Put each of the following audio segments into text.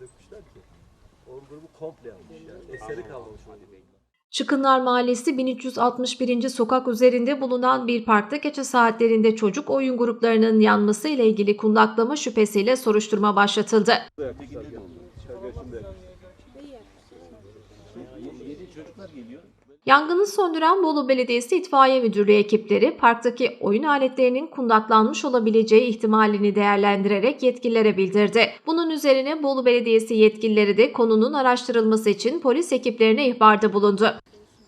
dökmüşler ki. Oyun grubu komple yanmış yani. Eseri kalmamış. Çıkınlar Mahallesi 1361. sokak üzerinde bulunan bir parkta gece saatlerinde çocuk oyun gruplarının yanması ile ilgili kundaklama şüphesiyle soruşturma başlatıldı. Yangını söndüren Bolu Belediyesi İtfaiye Müdürlüğü ekipleri parktaki oyun aletlerinin kundaklanmış olabileceği ihtimalini değerlendirerek yetkililere bildirdi. Bunun üzerine Bolu Belediyesi yetkilileri de konunun araştırılması için polis ekiplerine ihbarda bulundu.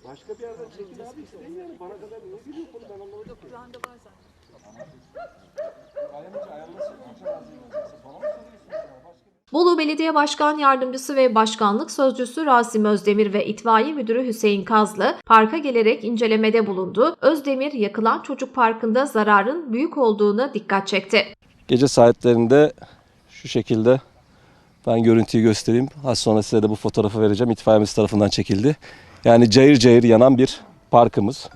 başka bir yerden çekin abi yani. Bana kadar niye geliyor konu ben anlamadım ki. Bolu Belediye Başkan Yardımcısı ve Başkanlık Sözcüsü Rasim Özdemir ve İtfaiye Müdürü Hüseyin Kazlı parka gelerek incelemede bulundu. Özdemir yakılan çocuk parkında zararın büyük olduğuna dikkat çekti. Gece saatlerinde şu şekilde ben görüntüyü göstereyim. Az sonra size de bu fotoğrafı vereceğim. İtfaiyemiz tarafından çekildi. Yani cayır cayır yanan bir parkımız.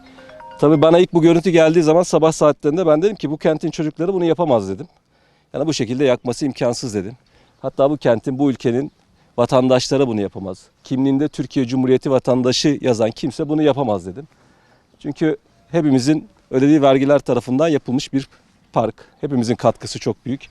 Tabii bana ilk bu görüntü geldiği zaman sabah saatlerinde ben dedim ki bu kentin çocukları bunu yapamaz dedim. Yani bu şekilde yakması imkansız dedim. Hatta bu kentin, bu ülkenin vatandaşları bunu yapamaz. Kimliğinde Türkiye Cumhuriyeti vatandaşı yazan kimse bunu yapamaz dedim. Çünkü hepimizin ödediği vergiler tarafından yapılmış bir park. Hepimizin katkısı çok büyük.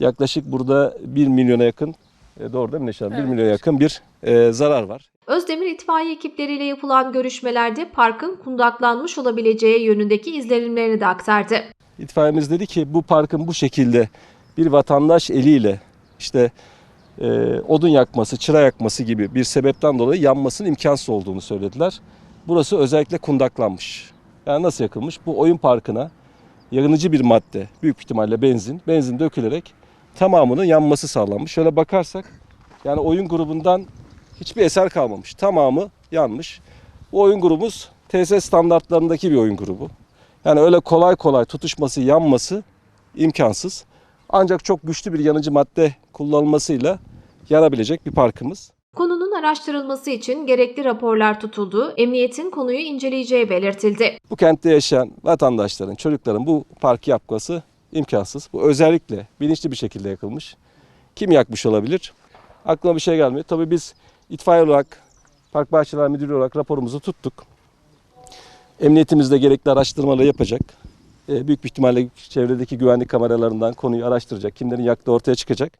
Yaklaşık burada 1 milyona yakın, e, doğru değil mi Neşe Hanım? 1 milyona yakın bir e, zarar var. Özdemir itfaiye ekipleriyle yapılan görüşmelerde parkın kundaklanmış olabileceği yönündeki izlenimlerini de aktardı. İtfaiyemiz dedi ki bu parkın bu şekilde bir vatandaş eliyle işte e, odun yakması, çıra yakması gibi bir sebepten dolayı yanmasının imkansız olduğunu söylediler. Burası özellikle kundaklanmış. Yani nasıl yakılmış? Bu oyun parkına yanıcı bir madde, büyük ihtimalle benzin, benzin dökülerek tamamının yanması sağlanmış. Şöyle bakarsak yani oyun grubundan hiçbir eser kalmamış. Tamamı yanmış. Bu oyun grubumuz TS standartlarındaki bir oyun grubu. Yani öyle kolay kolay tutuşması, yanması imkansız. Ancak çok güçlü bir yanıcı madde kullanılmasıyla yanabilecek bir parkımız. Konunun araştırılması için gerekli raporlar tutuldu, emniyetin konuyu inceleyeceği belirtildi. Bu kentte yaşayan vatandaşların, çocukların bu parkı yapması imkansız. Bu özellikle bilinçli bir şekilde yakılmış. Kim yakmış olabilir? Aklıma bir şey gelmiyor. Tabii biz itfaiye olarak, Park Bahçeler Müdürlüğü olarak raporumuzu tuttuk. Emniyetimiz de gerekli araştırmaları yapacak. Ee, Büyük bir ihtimalle çevredeki güvenlik kameralarından konuyu araştıracak. Kimlerin yaktığı ortaya çıkacak.